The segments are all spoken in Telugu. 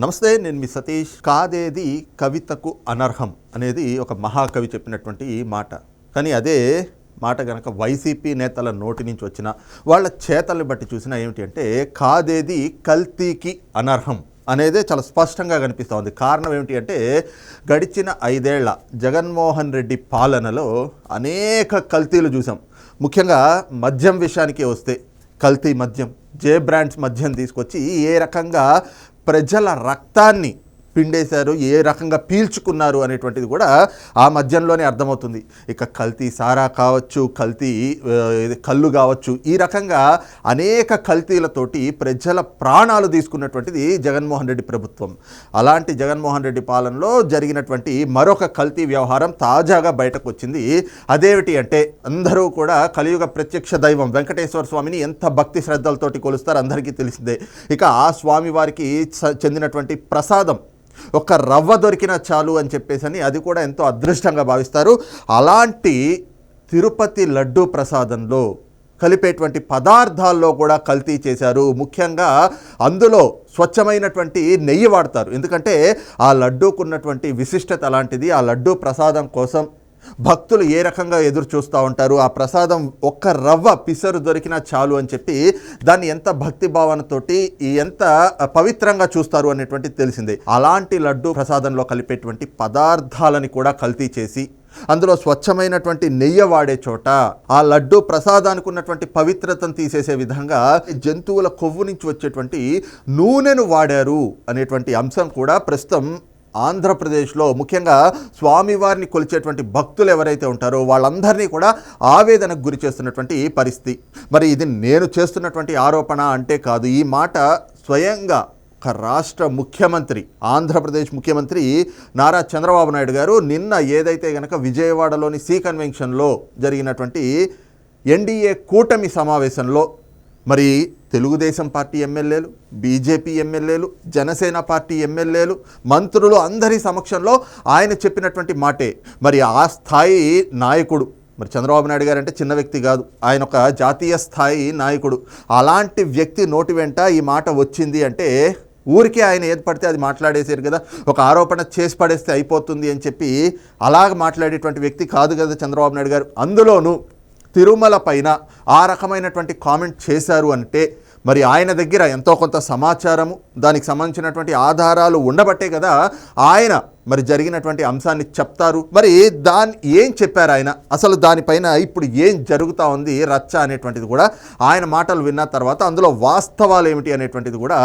నమస్తే నేను మీ సతీష్. కాదేది కవితకు అనర్హం అనేది ఒక మహాకవి చెప్పినటువంటి మాట. కానీ అదే మాట గనక వైసీపీ నేతల నోటి నుంచి వచ్చిన వాళ్ళ చేతల్ని బట్టి చూసినా ఏమిటి అంటే కాదేది కల్తీకి అనర్హం అనేదే చాలా స్పష్టంగా కనిపిస్తూ ఉంది. కారణం ఏమిటి అంటే గడిచిన ఐదేళ్ళ జగన్మోహన్ రెడ్డి పాలనలో అనేక కల్తీలు చూసాం ముఖ్యంగా మద్యం విషయానికి వస్తే కల్తీ మద్యం జే బ్రాండ్స్ మద్యం తీసుకొచ్చి ఏ రకంగా ప్రజల రక్తాన్ని పిండేశారు ఏ రకంగా పీల్చుకున్నారు అనేటువంటిది కూడా ఆ మధ్యంలోనే అర్థమవుతుంది. ఇక కల్తీ సారా కావచ్చు కల్తీ కళ్ళు కావచ్చు ఈ రకంగా అనేక కల్తీలతోటి ప్రజల ప్రాణాలు తీసుకున్నటువంటిది జగన్మోహన్ రెడ్డి ప్రభుత్వం. అలాంటి జగన్మోహన్ రెడ్డి పాలనలో జరిగినటువంటి మరొక కల్తీ వ్యవహారం తాజాగా బయటకు వచ్చింది అదేమిటి అంటే అందరూ కూడా కలియుగ ప్రత్యక్ష దైవం వెంకటేశ్వర స్వామిని ఎంత భక్తి శ్రద్ధలతోటి కొలుస్తారు అందరికీ తెలిసిందే. ఇక ఆ స్వామి వారికి చెందినటువంటి ప్రసాదం ఒక రవ్వ దొరికినా చాలు అని చెప్పేసి అని అది కూడా ఎంతో అదృష్టంగా భావిస్తారు. అలాంటి తిరుపతి లడ్డూ ప్రసాదంలో కలిపేటువంటి పదార్థాల్లో కూడా కల్తీ చేశారు. ముఖ్యంగా అందులో స్వచ్ఛమైనటువంటి నెయ్యి వాడతారు. ఎందుకంటే ఆ లడ్డూకున్నటువంటి విశిష్టత అలాంటిది. ఆ లడ్డూ ప్రసాదం కోసం భక్తులు ఏ రకంగా ఎదురు చూస్తూ ఉంటారు? ఆ ప్రసాదం ఒక్క రవ్వ పిసరు దొరికినా చాలు అని చెప్పి దాన్ని ఎంత భక్తి భావనతోటి ఎంత పవిత్రంగా చూస్తారు అనేటువంటి తెలిసిందే. అలాంటి లడ్డు ప్రసాదంలో కలిపేటువంటి పదార్థాలని కూడా కల్తీ చేసి అందులో స్వచ్ఛమైనటువంటి నెయ్యి వాడే చోట ఆ లడ్డు ప్రసాదానికి ఉన్నటువంటి పవిత్రతను తీసేసే విధంగా జంతువుల కొవ్వు నుంచి వచ్చేటువంటి నూనెను వాడారు అనేటువంటి అంశం కూడా ప్రస్తుతం ఆంధ్రప్రదేశ్లో ముఖ్యంగా స్వామివారిని కొలిచేటువంటి భక్తులు ఎవరైతే ఉంటారో వాళ్ళందరినీ కూడా ఆవేదనకు గురి చేస్తున్నటువంటి పరిస్థితి. మరి ఇది నేను చేస్తున్నటువంటి ఆరోపణ అంటే కాదు. ఈ మాట స్వయంగా ఒక రాష్ట్ర ముఖ్యమంత్రి ఆంధ్రప్రదేశ్ ముఖ్యమంత్రి నారా చంద్రబాబు నాయుడు గారు నిన్న ఏదైతే గనక విజయవాడలోని సి కన్వెన్షన్లో జరిగినటువంటి ఎన్డీఏ కూటమి సమావేశంలో మరి తెలుగుదేశం పార్టీ ఎమ్మెల్యేలు బీజేపీ ఎమ్మెల్యేలు జనసేన పార్టీ ఎమ్మెల్యేలు మంత్రులు అందరి సమక్షంలో ఆయన చెప్పినటువంటి మాటే. మరి ఆ స్థాయి నాయకుడు మరి చంద్రబాబు నాయుడు గారు అంటే చిన్న వ్యక్తి కాదు ఆయన ఒక జాతీయ స్థాయి నాయకుడు. అలాంటి వ్యక్తి నోటి వెంట ఈ మాట వచ్చింది అంటే ఊరికే ఆయన ఏది పడితే అది మాట్లాడేసారు కదా ఒక ఆరోపణ చేసి పడేస్తే అయిపోతుంది అని చెప్పి అలాగ మాట్లాడేటువంటి వ్యక్తి కాదు కదా చంద్రబాబు నాయుడు గారు. అందులోనూ తిరుమల పైన ఆ రకమైనటువంటి కామెంట్ చేశారు అంటే మరి ఆయన దగ్గర ఎంతో కొంత సమాచారము దానికి సంబంధించినటువంటి ఆధారాలు ఉండబట్టే కదా ఆయన మరి జరిగినటువంటి అంశాన్ని చెప్తారు. మరి దాని ఏం చెప్పారు ఆయన? అసలు దానిపైన ఇప్పుడు ఏం జరుగుతూ ఉంది? రచ్చ అనేటువంటిది కూడా ఆయన మాటలు విన్న తర్వాత అందులో వాస్తవాలు ఏమిటి అనేటువంటిది కూడా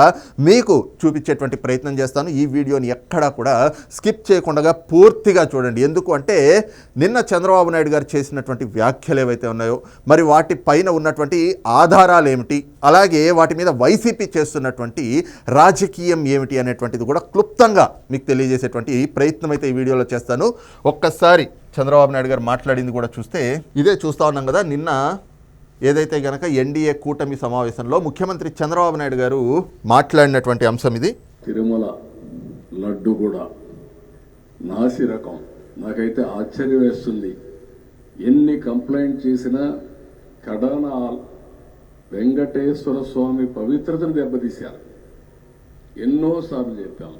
మీకు చూపించేటువంటి ప్రయత్నం చేస్తాను. ఈ వీడియోని ఎక్కడా కూడా స్కిప్ చేయకుండా పూర్తిగా చూడండి. ఎందుకు అంటే నిన్న చంద్రబాబు నాయుడు గారు చేసినటువంటి వ్యాఖ్యలు ఏవైతే ఉన్నాయో మరి వాటి పైన ఉన్నటువంటి ఆధారాలు ఏమిటి? అలాగే వాటి మీద వైసీపీ చేస్తున్నటువంటి రాజకీయం ఏమిటి అనేటువంటిది కూడా క్లుప్తంగా మీకు తెలియజేసేటువంటి ప్రయత్నం అయితే ఈ వీడియోలో చేస్తాను. ఒక్కసారి చంద్రబాబు నాయుడు గారు మాట్లాడింది కూడా చూస్తే ఇదే చూస్తా ఉన్నాం కదా నిన్న ఏదైతే గనక ఎన్డీఏ కూటమి సమావేశంలో ముఖ్యమంత్రి చంద్రబాబు నాయుడు గారు మాట్లాడినటువంటి అంశం ఇది. తిరుమల లడ్డు కూడా నాసి రకం. నాకైతే ఆశ్చర్యం వేస్తుంది. ఎన్ని కంప్లైంట్ చేసినా కడాన వెంకటేశ్వర స్వామి పవిత్రతను దెబ్బతీశారు. ఎన్నోసార్లు చెప్పాము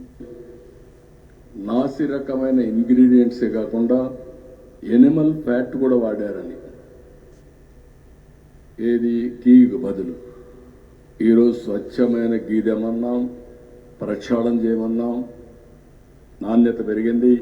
నాసి రకమైన ఇంగ్రీడియంట్సే కాకుండా ఎనిమల్ ఫ్యాట్ కూడా వాడారని. ఏది? గీకు బదులు. ఈరోజు స్వచ్ఛమైన గీదేమన్నాం ప్రక్షాళన చేయమన్నాం. నాణ్యత పెరిగింది.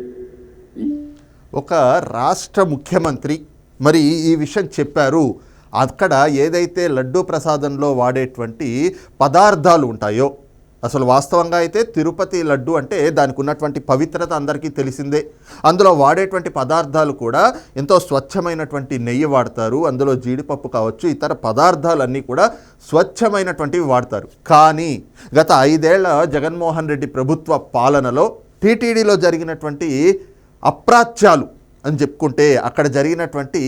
ఒక రాష్ట్ర ముఖ్యమంత్రి మరి ఈ విషయం చెప్పారు. అక్కడ ఏదైతే లడ్డూ ప్రసాదంలో వాడేటువంటి పదార్థాలు ఉంటాయో అసలు వాస్తవంగా అయితే తిరుపతి లడ్డు అంటే దానికి ఉన్నటువంటి పవిత్రత అందరికీ తెలిసిందే. అందులో వాడేటువంటి పదార్థాలు కూడా ఎంతో స్వచ్ఛమైనటువంటి నెయ్యి వాడతారు అందులో జీడిపప్పు కావచ్చు ఇతర పదార్థాలన్నీ కూడా స్వచ్ఛమైనటువంటివి వాడతారు. కానీ గత ఐదేళ్ళ జగన్మోహన్ రెడ్డి ప్రభుత్వ పాలనలో టీటీడీలో జరిగినటువంటి అప్రాచ్యాలు అని చెప్పుకుంటే అక్కడ జరిగినటువంటి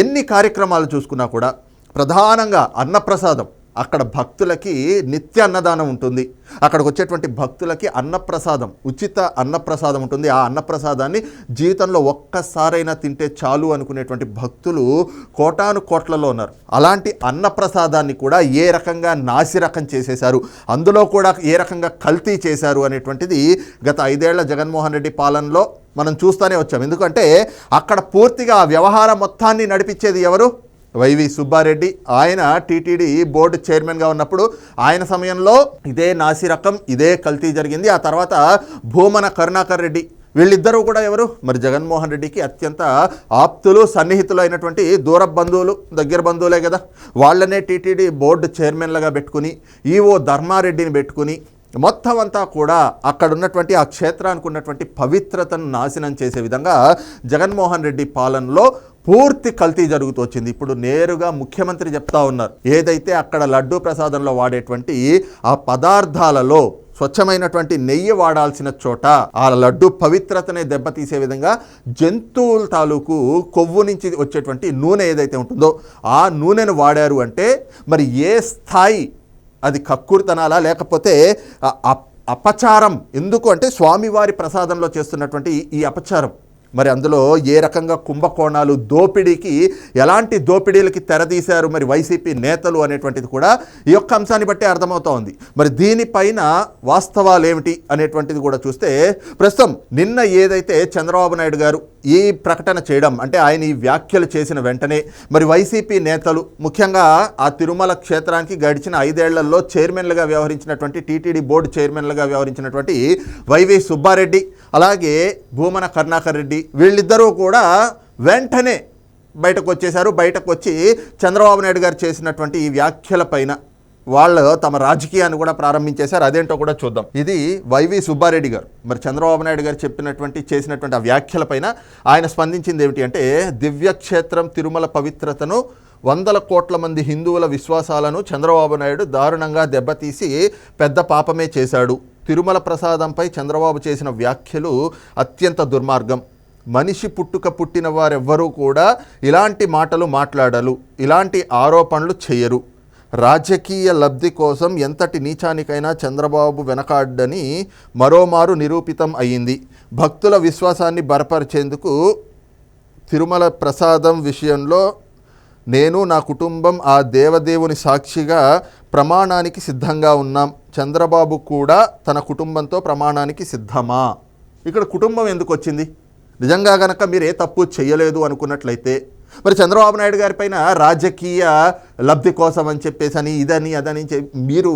ఎన్ని కార్యక్రమాలు చూసుకున్నా కూడా ప్రధానంగా అన్నప్రసాదం అక్కడ భక్తులకి నిత్య అన్నదానం ఉంటుంది. అక్కడికి వచ్చేటువంటి భక్తులకి అన్నప్రసాదం ఉచిత అన్నప్రసాదం ఉంటుంది. ఆ అన్నప్రసాదాన్ని జీవితంలో ఒక్కసారైనా తింటే చాలు అనుకునేటువంటి భక్తులు కోటాను కోట్లలో ఉన్నారు. అలాంటి అన్నప్రసాదాన్ని కూడా ఏ రకంగా నాసిరకం చేసేశారు? అందులో కూడా ఏ రకంగా కల్తీ చేశారు అనేటువంటిది గత ఐదేళ్ళ జగన్మోహన్ రెడ్డి పాలనలో మనం చూస్తూనే వచ్చాం. ఎందుకంటే అక్కడ పూర్తిగా ఆ వ్యవహారం మొత్తాన్ని నడిపించేది ఎవరు? Y V Subbareddy. ఆయన టీటీడీ బోర్డు చైర్మన్గా ఉన్నప్పుడు ఆయన సమయంలో ఇదే నాసిరకం ఇదే కల్తీ జరిగింది. ఆ తర్వాత భూమన కరుణాకర్ రెడ్డి. వీళ్ళిద్దరూ కూడా ఎవరు? మరి జగన్మోహన్ రెడ్డికి అత్యంత ఆప్తులు సన్నిహితులు అయినటువంటి దూర బంధువులు దగ్గర బంధువులే కదా. వాళ్ళనే టీటీడీ బోర్డు చైర్మన్లుగా పెట్టుకుని ఈవో ధర్మారెడ్డిని పెట్టుకుని మొత్తం అంతా కూడా అక్కడ ఉన్నటువంటి ఆ క్షేత్రానికి ఉన్నటువంటి పవిత్రతను నాశనం చేసే విధంగా జగన్మోహన్ రెడ్డి పాలనలో పూర్తి కల్తీ జరుగుతూ వచ్చింది. ఇప్పుడు నేరుగా ముఖ్యమంత్రి చెప్తా ఉన్నారు. ఏదైతే అక్కడ లడ్డూ ప్రసాదంలో వాడేటువంటి ఆ పదార్థాలలో స్వచ్ఛమైనటువంటి నెయ్యి వాడాల్సిన చోట ఆ లడ్డు పవిత్రతనే దెబ్బతీసే విధంగా జంతువుల తాలూకు కొవ్వు నుంచి వచ్చేటువంటి నూనె ఏదైతే ఉంటుందో ఆ నూనెను వాడారు అంటే మరి ఏ స్థాయి అది కక్కుర్తనాలా? లేకపోతే అప్- అపచారం ఎందుకు? అంటే స్వామివారి ప్రసాదంలో చేస్తున్నటువంటి ఈ అపచారం. మరి అందులో ఏ రకంగా కుంభకోణాలు దోపిడీకి ఎలాంటి దోపిడీలకి తెరదీశారు మరి వైసీపీ నేతలు అనేటువంటిది కూడా ఈ యొక్క అంశాన్ని బట్టి అర్థమవుతా ఉంది. మరి దీనిపైన వాస్తవాలు ఏమిటి అనేటువంటిది కూడా చూస్తే ప్రస్తుతం నిన్న ఏదైతే చంద్రబాబు నాయుడు గారు ఈ ప్రకటన చేయడం అంటే ఆయన ఈ వ్యాఖ్యలు చేసిన వెంటనే మరి వైసీపీ నేతలు ముఖ్యంగా ఆ తిరుమల క్షేత్రానికి గడిచిన ఐదేళ్ళలో చైర్మన్లుగా వ్యవహరించినటువంటి టీటీడీ బోర్డు చైర్మన్లుగా వ్యవహరించినటువంటి వైవి సుబ్బారెడ్డి అలాగే భూమన కరుణాకర్ రెడ్డి వీళ్ళిద్దరూ కూడా వెంటనే బయటకు వచ్చేశారు బయటకు వచ్చి చంద్రబాబు నాయుడు గారు చేసినటువంటి ఈ వ్యాఖ్యల పైన వాళ్ళు తమ రాజకీయాన్ని కూడా ప్రారంభించేశారు. అదేంటో కూడా చూద్దాం. ఇది వైవి సుబ్బారెడ్డి గారు. మరి చంద్రబాబు నాయుడు గారు చెప్పినటువంటి చేసినటువంటి ఆ వ్యాఖ్యలపైన ఆయన స్పందించింది ఏమిటి అంటే దివ్యక్షేత్రం తిరుమల పవిత్రతను వందల కోట్ల మంది హిందువుల విశ్వాసాలను చంద్రబాబు నాయుడు దారుణంగా దెబ్బతీసి పెద్ద పాపమే చేశాడు. తిరుమల ప్రసాదంపై చంద్రబాబు చేసిన వ్యాఖ్యలు అత్యంత దుర్మార్గం. మనిషి పుట్టుక పుట్టిన వారెవ్వరూ కూడా ఇలాంటి మాటలు మాట్లాడరు ఇలాంటి ఆరోపణలు చేయరు రాజకీయ లబ్ధి కోసం ఎంతటి నీచానికైనా చంద్రబాబు వెనకాడ్డని మరోమారు నిరూపితం అయ్యింది. భక్తుల విశ్వాసాన్ని బలపరిచేందుకు తిరుమల ప్రసాదం విషయంలో నేను నా కుటుంబం ఆ దేవదేవుని సాక్షిగా ప్రమాణానికి సిద్ధంగా ఉన్నాం. చంద్రబాబు కూడా తన కుటుంబంతో ప్రమాణానికి సిద్ధమా? ఇక్కడ కుటుంబం ఎందుకు వచ్చింది? నిజంగా గనక మీరు ఏ తప్పు చేయలేదు అనుకున్నట్లయితే మరి చంద్రబాబు నాయుడు గారి పైన రాజకీయ లబ్ధి కోసం అని చెప్పేసి అని ఇదని అదని మీరు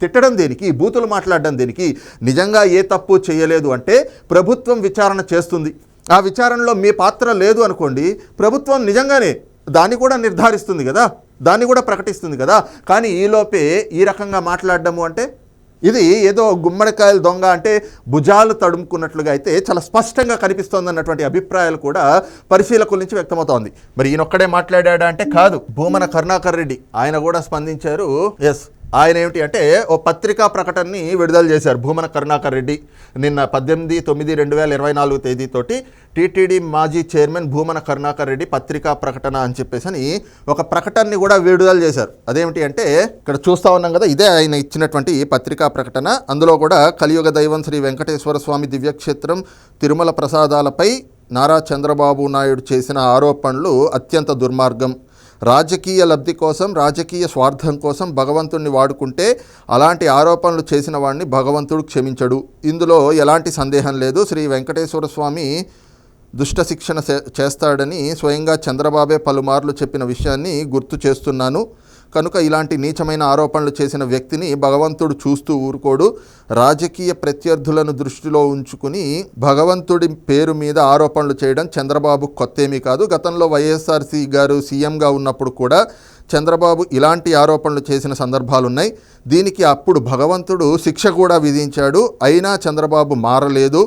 తిట్టడం దేనికి బూతులు మాట్లాడడం దేనికి నిజంగా ఏ తప్పు చేయలేదు అంటే ప్రభుత్వం విచారణ చేస్తుంది. ఆ విచారణలో మీ పాత్ర లేదు అనుకోండి ప్రభుత్వం నిజంగానే దాన్ని కూడా నిర్ధారిస్తుంది కదా దాన్ని కూడా ప్రకటిస్తుంది కదా. కానీ ఈలోపే ఈ రకంగా మాట్లాడడము అంటే ఇది ఏదో గుమ్మడికాయల దొంగ అంటే భుజాలు తడుముకున్నట్లుగా అయితే చాలా స్పష్టంగా కనిపిస్తోంది అన్నటువంటి అభిప్రాయాలు కూడా పరిశీలకుల నుంచి వ్యక్తమవుతోంది. మరి ఈయనొక్కడే మాట్లాడాడా అంటే కాదు. భూమన కరుణాకర్ రెడ్డి. ఆయన కూడా స్పందించారు. ఎస్ ఆయన ఏమిటి అంటే ఓ పత్రికా ప్రకటనని విడుదల చేశారు. భూమన కరుణాకర్ రెడ్డి నిన్న పద్దెనిమిది తొమ్మిది రెండు వేల ఇరవై నాలుగు తేదీతోటి టీటీడీ మాజీ చైర్మన్ భూమన కరుణాకర్ రెడ్డి పత్రికా ప్రకటన అని చెప్పేసి అని ఒక ప్రకటనని కూడా విడుదల చేశారు. అదేమిటి అంటే ఇక్కడ చూస్తా ఉన్నాం కదా ఇదే ఆయన ఇచ్చినటువంటి పత్రికా ప్రకటన. అందులో కూడా కలియుగ దైవం శ్రీ వెంకటేశ్వర స్వామి దివ్యక్షేత్రం తిరుమల ప్రసాదాలపై నారా చంద్రబాబు నాయుడు చేసిన ఆరోపణలు అత్యంత దుర్మార్గం. రాజకీయ లబ్ధి కోసం రాజకీయ స్వార్థం కోసం భగవంతుణ్ణి వాడుకుంటే అలాంటి ఆరోపణలు చేసిన వాడిని భగవంతుడు క్షమించడు. ఇందులో ఎలాంటి సందేహం లేదు. శ్రీ వెంకటేశ్వర స్వామి దుష్ట శిక్షణ చేస్తాడని స్వయంగా చంద్రబాబే పలుమార్లు చెప్పిన విషయాన్ని గుర్తు చేస్తున్నాను. కనుక ఇలాంటి నీచమైన ఆరోపణలు చేసిన వ్యక్తిని భగవంతుడు చూస్తూ ఊరుకోడు. రాజకీయ ప్రత్యర్థులను దృష్టిలో ఉంచుకుని భగవంతుడి పేరు మీద ఆరోపణలు చేయడం చంద్రబాబు కొత్తేమీ కాదు. గతంలో వైఎస్ఆర్సీ గారు సీఎంగా ఉన్నప్పుడు కూడా చంద్రబాబు ఇలాంటి ఆరోపణలు చేసిన సందర్భాలున్నాయి. దీనికి అప్పుడు భగవంతుడు శిక్ష కూడా విధించాడు. అయినా చంద్రబాబు మారలేదు.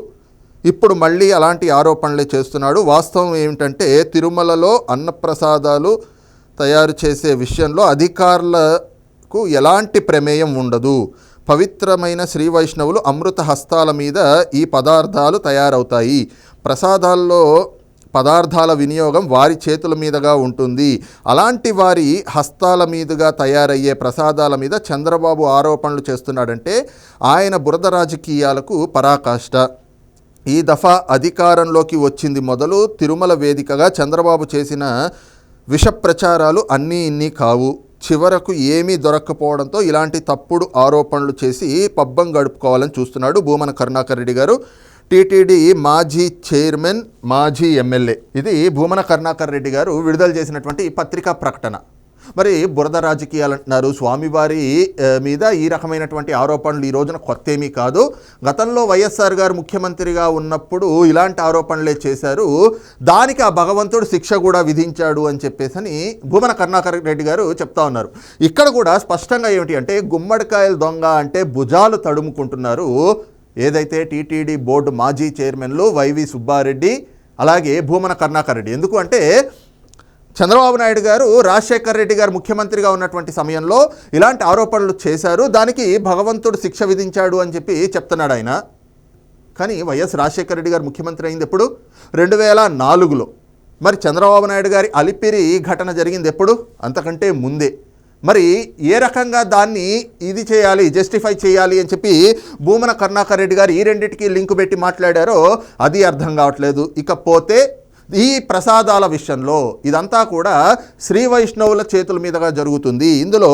ఇప్పుడు మళ్ళీ అలాంటి ఆరోపణలే చేస్తున్నాడు. వాస్తవం ఏమిటంటే తిరుమలలో అన్నప్రసాదాలు తయారు చేసే విషయంలో అధికారులకు ఎలాంటి ప్రమేయం ఉండదు. పవిత్రమైన శ్రీ వైష్ణవులు అమృత హస్తాల మీద ఈ పదార్థాలు తయారవుతాయి. ప్రసాదాల్లో పదార్థాల వినియోగం వారి చేతుల మీదుగా ఉంటుంది. అలాంటి వారి హస్తాల మీదుగా తయారయ్యే ప్రసాదాల మీద చంద్రబాబు ఆరోపణలు చేస్తున్నాడంటే ఆయన బురద రాజకీయాలకు పరాకాష్ట. ఈ దఫా అధికారంలోకి వచ్చింది మొదలు తిరుమల వేదికగా చంద్రబాబు చేసిన విష ప్రచారాలు అన్నీ ఇన్ని కావు. చివరకు ఏమీ దొరక్కపోవడంతో ఇలాంటి తప్పుడు ఆరోపణలు చేసి పబ్బం గడుపుకోవాలని చూస్తున్నాడు భూమన కరుణాకర్ రెడ్డి గారు. టీటీడీ మాజీ చైర్మన్ మాజీ ఎమ్మెల్యే. ఇది భూమన కరుణాకర్ రెడ్డి గారు విడుదల చేసినటువంటి పత్రికా ప్రకటన. మరి బురద రాజకీయాలు అంటున్నారు స్వామివారి మీద ఈ రకమైనటువంటి ఆరోపణలు ఈ రోజున కొత్త ఏమీ కాదు. గతంలో వైఎస్ఆర్ గారు ముఖ్యమంత్రిగా ఉన్నప్పుడు ఇలాంటి ఆరోపణలే చేశారు. దానికి ఆ భగవంతుడు శిక్ష కూడా విధించాడు అని చెప్పేసి భూమన కరుణాకర్ రెడ్డి గారు చెప్తా ఉన్నారు. ఇక్కడ కూడా స్పష్టంగా ఏమిటి అంటే గుమ్మడికాయల దొంగ అంటే భుజాలు తడుముకుంటున్నారు. ఏదైతే టీటీడీ బోర్డు మాజీ చైర్మన్లు వైవి సుబ్బారెడ్డి అలాగే భూమన కరుణాకర్ రెడ్డి. ఎందుకు అంటే చంద్రబాబు నాయుడు గారు రాజశేఖర్ రెడ్డి గారు ముఖ్యమంత్రిగా ఉన్నటువంటి సమయంలో ఇలాంటి ఆరోపణలు చేశారు. దానికి భగవంతుడు శిక్ష విధించాడు అని చెప్పి చెప్తున్నాడు ఆయన. కానీ వైఎస్ రాజశేఖర రెడ్డి గారు ముఖ్యమంత్రి అయింది ఎప్పుడు? రెండు వేల నాలుగులో. మరి చంద్రబాబు నాయుడు గారి అలిపిరి ఘటన జరిగింది ఎప్పుడు? అంతకంటే ముందే. మరి ఏ రకంగా దాన్ని ఇది చేయాలి జస్టిఫై చేయాలి అని చెప్పి భూమన కరుణాకర్ రెడ్డి గారు ఈ రెండింటికి లింక్ పెట్టి మాట్లాడారో అది అర్థం కావట్లేదు. ఇకపోతే ఈ ప్రసాదాల విషయంలో ఇదంతా కూడా శ్రీ వైష్ణవుల చేతుల మీదుగా జరుగుతుంది. ఇందులో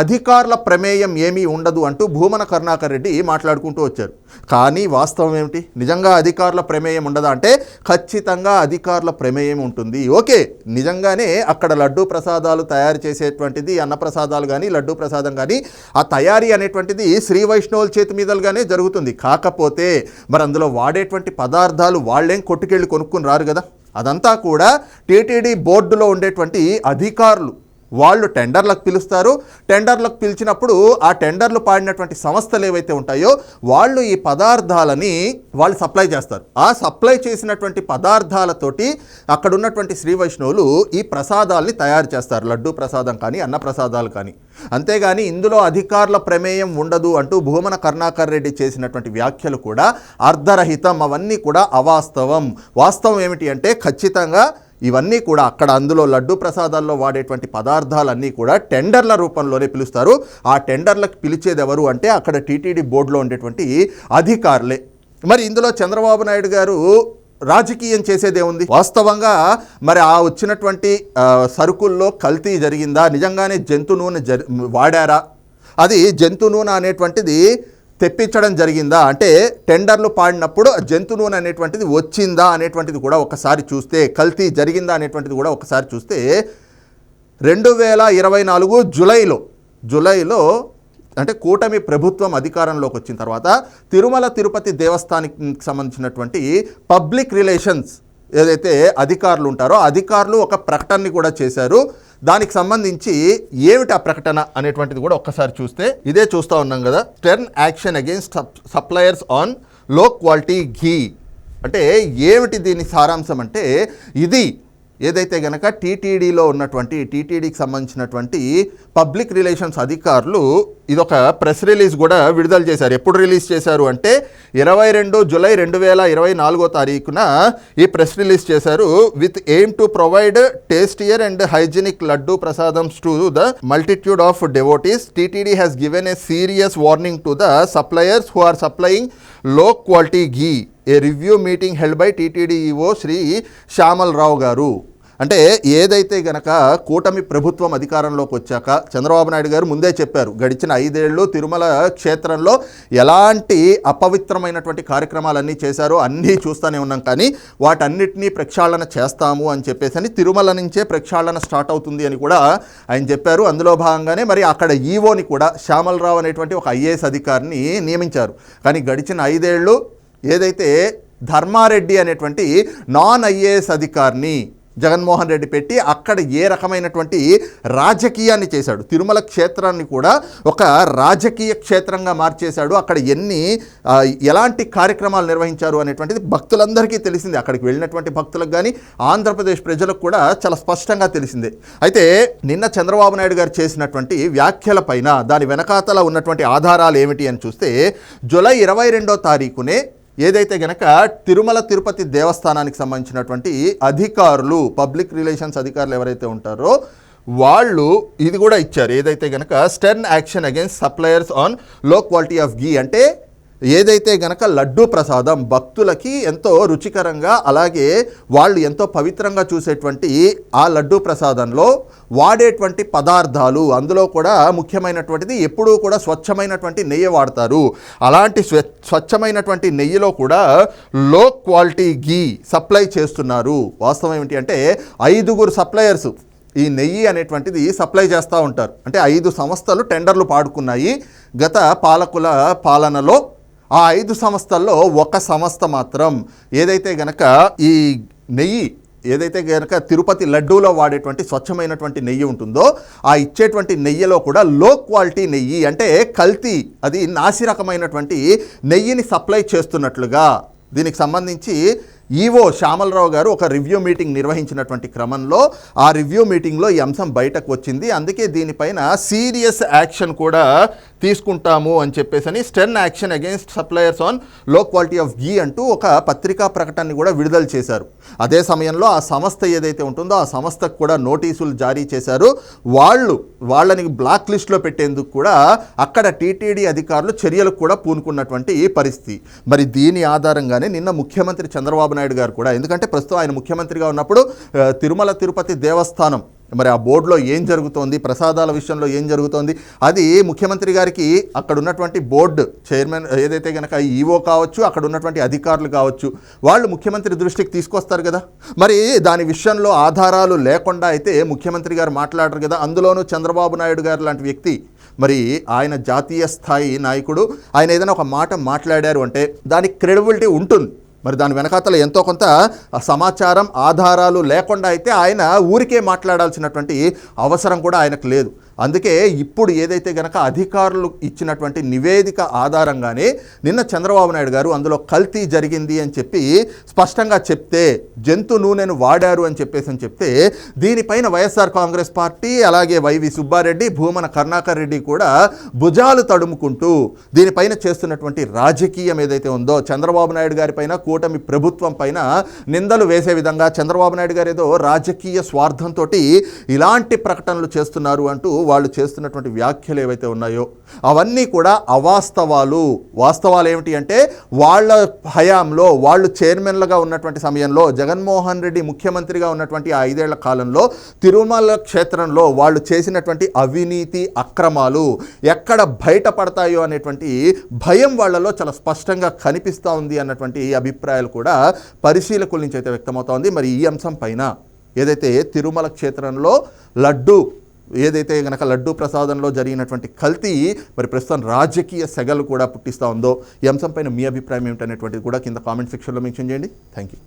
అధికారుల ప్రమేయం ఏమీ ఉండదు అంటూ భూమన కరుణాకర్ రెడ్డి మాట్లాడుకుంటూ వచ్చారు. కానీ వాస్తవం ఏమిటి? నిజంగా అధికారుల ప్రమేయం ఉండదా అంటే ఖచ్చితంగా అధికారుల ప్రమేయం ఉంటుంది. ఓకే నిజంగానే అక్కడ లడ్డూ ప్రసాదాలు తయారు చేసేటువంటిది అన్నప్రసాదాలు కానీ లడ్డూ ప్రసాదం కానీ ఆ తయారీ అనేటువంటిది శ్రీ వైష్ణవుల చేతి మీదలుగానే జరుగుతుంది. కాకపోతే మరి అందులో వాడేటువంటి పదార్థాలు వాళ్ళేం కొట్టుకెళ్ళి కొనుక్కుని రారు కదా? అదంతా కూడా టీటీడీ బోర్డులో ఉండేటువంటి అధికారులు వాళ్ళు టెండర్లకు పిలుస్తారు. టెండర్లకు పిలిచినప్పుడు ఆ టెండర్లు పాడినటువంటి సంస్థలు ఏవైతే ఉంటాయో వాళ్ళు ఈ పదార్థాలని వాళ్ళు సప్లై చేస్తారు. ఆ సప్లై చేసినటువంటి పదార్థాలతోటి అక్కడ ఉన్నటువంటి శ్రీ వైష్ణవులు ఈ ప్రసాదాల్ని తయారు చేస్తారు. లడ్డూ ప్రసాదం కానీ అన్న ప్రసాదాలు కానీ. అంతేగాని ఇందులో అధికారుల ప్రమేయం ఉండదు అంటూ భూమన కర్ణాకర్ రెడ్డి చేసినటువంటి వ్యాఖ్యలు కూడా అర్ధరహితం అవన్నీ కూడా అవాస్తవం. వాస్తవం ఏమిటి అంటే ఖచ్చితంగా ఇవన్నీ కూడా అక్కడ అందులో లడ్డు ప్రసాదాల్లో వాడేటువంటి పదార్థాలన్నీ కూడా టెండర్ల రూపంలోనే పిలుస్తారు. ఆ టెండర్లకు పిలిచేది ఎవరు అంటే అక్కడ టీటీడీ బోర్డులో ఉండేటువంటి అధికారులే. మరి ఇందులో చంద్రబాబు నాయుడు గారు రాజకీయం చేసేదేముంది? వాస్తవంగా మరి ఆ వచ్చినటువంటి సరుకుల్లో కల్తీ జరిగిందా? నిజంగానే జంతు నూనె జరి వాడారా? అది జంతు నూనె అనేటువంటిది తెప్పించడం జరిగిందా? అంటే టెండర్లు పాడినప్పుడు జంతు నూనె అనేటువంటిది వచ్చిందా అనేటువంటిది కూడా ఒకసారి చూస్తే కల్తీ జరిగిందా అనేటువంటిది కూడా ఒకసారి చూస్తే రెండు వేల ఇరవై నాలుగు జులైలో జులైలో అంటే కూటమి ప్రభుత్వం అధికారంలోకి వచ్చిన తర్వాత తిరుమల తిరుపతి దేవస్థానానికి సంబంధించినటువంటి పబ్లిక్ రిలేషన్స్ ఏదైతే అధికారులు ఉంటారో అధికారులు ఒక ప్రకటనని కూడా చేశారు. దానికి సంబంధించి ఏమిటి ఆ ప్రకటన అనేటువంటిది కూడా ఒక్కసారి చూస్తే ఇదే చూస్తూ ఉన్నాం కదా. టెర్న్ యాక్షన్ అగేన్స్ట్ సప్లయర్స్ ఆన్లో క్వాలిటీ ఘీ అంటే ఏమిటి దీని సారాంశం అంటే ఇది ఏదైతే గనక టీటీడీలో ఉన్నటువంటి టీటీడీకి సంబంధించినటువంటి పబ్లిక్ రిలేషన్స్ అధికారులు ఇదొక ప్రెస్ రిలీజ్ కూడా విడుదల చేశారు. ఎప్పుడు రిలీజ్ చేశారు అంటే ఇరవై రెండు జులై రెండు వేల ఇరవై నాలుగో తారీఖున ఈ ప్రెస్ రిలీజ్ చేశారు. With aim to provide tastier and hygienic laddu prasadams to the multitude of devotees. TTD has given a serious warning to the suppliers who are సప్లయింగ్లో quality ghee a review meeting held by TTD EO Shri Shyamal Rao గారు అంటే ఏదైతే గనక కూటమి ప్రభుత్వం అధికారంలోకి వచ్చాక చంద్రబాబు నాయుడు గారు ముందే చెప్పారు గడిచిన ఐదేళ్ళు తిరుమల క్షేత్రంలో ఎలాంటి అపవిత్రమైనటువంటి కార్యక్రమాలన్నీ చేశారో అన్నీ చూస్తూనే ఉన్నాం. కానీ వాటన్నిటినీ ప్రక్షాళన చేస్తాము అని చెప్పేసి అని తిరుమల నుంచే ప్రక్షాళన స్టార్ట్ అవుతుంది అని కూడా ఆయన చెప్పారు. అందులో భాగంగానే మరి అక్కడ ఈవోని కూడా శ్యామలరావు అనేటువంటి ఒక ఐఏఎస్ అధికారిని నియమించారు. కానీ గడిచిన ఐదేళ్ళు ఏదైతే ధర్మారెడ్డి అనేటువంటి నాన్ ఐఏఎస్ అధికారిని జగన్మోహన్ రెడ్డి పెట్టి అక్కడ ఏ రకమైనటువంటి రాజకీయాన్ని చేశాడు? తిరుమల క్షేత్రాన్ని కూడా ఒక రాజకీయ క్షేత్రంగా మార్చేశాడు. అక్కడ ఎన్ని ఎలాంటి కార్యక్రమాలు నిర్వహించారు అనేటువంటిది భక్తులందరికీ తెలిసింది. అక్కడికి వెళ్ళినటువంటి భక్తులకు కానీ ఆంధ్రప్రదేశ్ ప్రజలకు కూడా చాలా స్పష్టంగా తెలిసిందే. అయితే నిన్న చంద్రబాబు నాయుడు గారు చేసినటువంటి వ్యాఖ్యల పైన దాని వెనకాతల ఉన్నటువంటి ఆధారాలు ఏమిటి అని చూస్తే జూలై ఇరవై రెండో తారీఖునే ఏదైతే గనక తిరుమల తిరుపతి దేవస్థానానికి సంబంధించినటువంటి అధికారులు పబ్లిక్ రిలేషన్స్ అధికారులు ఎవరైతే ఉంటారో వాళ్ళు ఇది కూడా ఇచ్చారు. ఏదైతే గనక స్టెర్న్ యాక్షన్ అగేన్స్ట్ సప్లయర్స్ ఆన్లో క్వాలిటీ ఆఫ్ గీ అంటే ఏదైతే గనక లడ్డూ ప్రసాదం భక్తులకి ఎంతో రుచికరంగా అలాగే వాళ్ళు ఎంతో పవిత్రంగా చూసేటువంటి ఆ లడ్డూ ప్రసాదంలో వాడేటువంటి పదార్థాలు అందులో కూడా ముఖ్యమైనటువంటిది ఎప్పుడూ కూడా స్వచ్ఛమైనటువంటి నెయ్యి వాడతారు. అలాంటి స్వ స్వచ్ఛమైనటువంటి నెయ్యిలో కూడా లో క్వాలిటీ గీ సప్లై చేస్తున్నారు. వాస్తవం ఏమిటి అంటే ఐదుగురు సప్లయర్స్ ఈ నెయ్యి అనేటువంటిది సప్లై చేస్తూ ఉంటారు. అంటే ఐదు సంస్థలు టెండర్లు పాడుకున్నాయి. గత పాలకుల పాలనలో ఆ ఐదు సంస్థల్లో ఒక సంస్థ మాత్రం ఏదైతే గనక ఈ నెయ్యి ఏదైతే కనుక తిరుపతి లడ్డూలో వాడేటువంటి స్వచ్ఛమైనటువంటి నెయ్యి ఉంటుందో ఆ ఇచ్చేటువంటి నెయ్యిలో కూడా లో క్వాలిటీ నెయ్యి అంటే కల్తీ అది నాసి రకమైనటువంటి నెయ్యిని సప్లై చేస్తున్నట్లుగా దీనికి సంబంధించి ఈవో శ్యామలరావు గారు ఒక రివ్యూ మీటింగ్ నిర్వహించినటువంటి క్రమంలో ఆ రివ్యూ మీటింగ్లో ఈ అంశం బయటకు వచ్చింది. అందుకే దీనిపైన సీరియస్ యాక్షన్ కూడా తీసుకుంటాము అని చెప్పేసి అని స్టెన్ యాక్షన్ అగేన్స్ట్ సప్లయర్స్ ఆన్లో క్వాలిటీ ఆఫ్ గీ అంటూ ఒక పత్రికా ప్రకటనని కూడా విడుదల చేశారు. అదే సమయంలో ఆ సంస్థ ఏదైతే ఉంటుందో ఆ సంస్థకు కూడా నోటీసులు జారీ చేశారు. వాళ్ళు వాళ్ళని బ్లాక్ లిస్ట్లో పెట్టేందుకు కూడా అక్కడ టీటీడీ అధికారులు చర్యలకు కూడా పూనుకున్నటువంటి పరిస్థితి. మరి దీని ఆధారంగానే నిన్న ముఖ్యమంత్రి చంద్రబాబు నాయుడు గారు కూడా. ఎందుకంటే ప్రస్తుతం ఆయన ముఖ్యమంత్రిగా ఉన్నప్పుడు తిరుమల తిరుపతి దేవస్థానం మరి ఆ బోర్డులో ఏం జరుగుతోంది ప్రసాదాల విషయంలో ఏం జరుగుతోంది అది ముఖ్యమంత్రి గారికి అక్కడ ఉన్నటువంటి బోర్డు చైర్మన్ ఏదైతే కనుక ఈవో కావచ్చు అక్కడ ఉన్నటువంటి అధికారులు కావచ్చు వాళ్ళు ముఖ్యమంత్రి దృష్టికి తీసుకొస్తారు కదా. మరి దాని విషయంలో ఆధారాలు లేకుండా అయితే ముఖ్యమంత్రి గారు మాట్లాడరు కదా. అందులోనూ చంద్రబాబు నాయుడు గారు లాంటి వ్యక్తి మరి ఆయన జాతీయ స్థాయి నాయకుడు ఆయన ఏదైనా ఒక మాట మాట్లాడారు అంటే దానికి క్రెడిబిలిటీ ఉంటుంది. మరి దాని వెనకాతల ఎంతో కొంత సమాచారం ఆధారాలు లేకుండా అయితే ఆయన ఊరికే మాట్లాడాల్సినటువంటి అవసరం కూడా ఆయనకు లేదు. అందుకే ఇప్పుడు ఏదైతే గనక అధికారులు ఇచ్చినటువంటి నివేదిక ఆధారంగానే నిన్న చంద్రబాబు నాయుడు గారు అందులో కల్తీ జరిగింది అని చెప్పి స్పష్టంగా చెప్తే జంతు నూనెను వాడారు అని చెప్పేసి అని చెప్తే దీనిపైన వైఎస్ఆర్ కాంగ్రెస్ పార్టీ అలాగే వైవి సుబ్బారెడ్డి భూమన కర్ణాకర్ రెడ్డి కూడా భుజాలు తడుముకుంటూ దీనిపైన చేస్తున్నటువంటి రాజకీయం ఏదైతే ఉందో చంద్రబాబు నాయుడు గారి పైన కూటమి ప్రభుత్వం పైన నిందలు వేసే విధంగా చంద్రబాబు నాయుడు గారు ఏదో రాజకీయ స్వార్థంతో ఇలాంటి ప్రకటనలు చేస్తున్నారు అంటూ వాళ్ళు చేస్తున్నటువంటి వ్యాఖ్యలు ఏవైతే ఉన్నాయో అవన్నీ కూడా అవాస్తవాలు. వాస్తవాలు ఏమిటి అంటే వాళ్ళ హయాంలో వాళ్ళు చైర్మన్లుగా ఉన్నటువంటి సమయంలో జగన్మోహన్ రెడ్డి ముఖ్యమంత్రిగా ఉన్నటువంటి ఆ ఐదేళ్ళ కాలంలో తిరుమల క్షేత్రంలో వాళ్ళు చేసినటువంటి అవినీతి అక్రమాలు ఎక్కడ బయటపడతాయో అనేటువంటి భయం వాళ్ళలో చాలా స్పష్టంగా కనిపిస్తూ ఉంది అన్నటువంటి అభిప్రాయాలు కూడా పరిశీలకుల నుంచి అయితే వ్యక్తమవుతా ఉంది. మరి ఈ అంశం పైన ఏదైతే తిరుమల క్షేత్రంలో లడ్డు ఏదైతే గనక లడ్డూ ప్రసాదంలో జరిగినటువంటి కల్తీ మరి ప్రస్తుతం రాజకీయ సెగలు కూడా పుట్టిస్తూ ఉందో ఈ అంశంపైన మీ అభిప్రాయం ఏమిటనేటువంటిది కూడా కింద కామెంట్ సెక్షన్లో మెన్షన్ చేయండి. Thank you